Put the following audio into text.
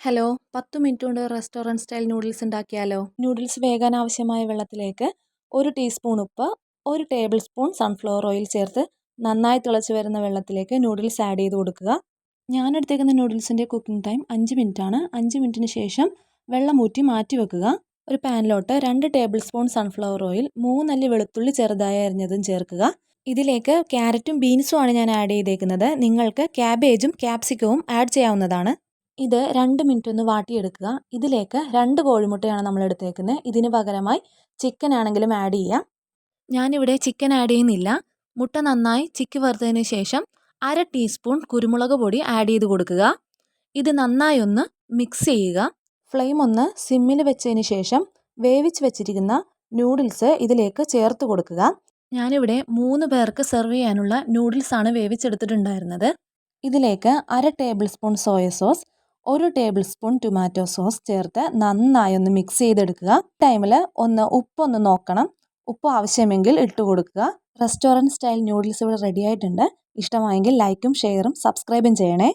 Hello പത്ത് minute കൊണ്ട് restaurant style noodles ഉണ്ടാക്കിയാലോ? നൂഡിൽസ് വേകാൻ ആവശ്യമായ വെള്ളത്തിലേക്ക് ഒരു ടീസ്പൂൺ ഉപ്പ് ഒരു ടേബിൾ സ്പൂൺ സൺഫ്ലവർ ഓയിൽ ചേർത്ത് നന്നായി തിളച്ച് വരുന്ന വെള്ളത്തിലേക്ക് നൂഡിൽസ് ആഡ് ചെയ്ത് കൊടുക്കുക. ഞാൻ എടുത്തേക്കുന്ന നൂഡിൽസിന്റെ കുക്കിംഗ് ടൈം അഞ്ച് ആണ് അഞ്ച് മിനിറ്റിന് ശേഷം വെള്ളം ഊറ്റി മാറ്റി വെക്കുക. ഒരു പാനിലോട്ട് രണ്ട് ടേബിൾ സ്പൂൺ സൺഫ്ലവർ ഓയിൽ മൂന്നല്ലി വെളുത്തുള്ളി ചെറുതായി അരിഞ്ഞതും ചേർക്കുക. ഇതിലേക്ക് ക്യാരറ്റും ബീൻസും ആണ് ഞാൻ ആഡ് ചെയ്തേക്കുന്നത്. നിങ്ങൾക്ക് ക്യാബേജും ക്യാപ്സിക്കവും ആഡ് ചെയ്യാവുന്നതാണ്. ഇത് രണ്ട് മിനിറ്റ് ഒന്ന് വാട്ടിയെടുക്കുക. ഇതിലേക്ക് രണ്ട് കോഴിമുട്ടയാണ് നമ്മൾ എടുത്തേക്കുന്നത്. ഇതിന് പകരമായി ചിക്കൻ ആണെങ്കിലും ആഡ് ചെയ്യാം. ഞാനിവിടെ ചിക്കൻ ആഡ് ചെയ്യുന്നില്ല. മുട്ട നന്നായി ചിക്കി വറുത്തതിന് ശേഷം അര ടീസ്പൂൺ കുരുമുളക് പൊടി ആഡ് ചെയ്ത് കൊടുക്കുക. ഇത് നന്നായി ഒന്ന് മിക്സ് ചെയ്യുക. ഫ്ലെയിം ഒന്ന് സിമ്മിൽ വെച്ചതിന് ശേഷം വേവിച്ച് വെച്ചിരിക്കുന്ന നൂഡിൽസ് ഇതിലേക്ക് ചേർത്ത് കൊടുക്കുക. ഞാനിവിടെ മൂന്ന് പേർക്ക് സെർവ് ചെയ്യാനുള്ള നൂഡിൽസാണ് വേവിച്ചെടുത്തിട്ടുണ്ടായിരുന്നത്. ഇതിലേക്ക് അര ടേബിൾ സ്പൂൺ സോയ സോസ് ഒരു ടേബിൾ സ്പൂൺ ടൊമാറ്റോ സോസ് ചേർത്ത് നന്നായി ഒന്ന് മിക്സ് ചെയ്തെടുക്കുക ടൈമിൽ ഒന്ന് ഉപ്പൊന്ന് നോക്കണം. ഉപ്പ് ആവശ്യമെങ്കിൽ ഇട്ട് കൊടുക്കുക. റെസ്റ്റോറന്റ് സ്റ്റൈൽ നൂഡിൽസ് ഇവിടെ റെഡി ആയിട്ടുണ്ട്. ഇഷ്ടമായെങ്കിൽ ലൈക്കും ഷെയറും സബ്സ്ക്രൈബും ചെയ്യണേ.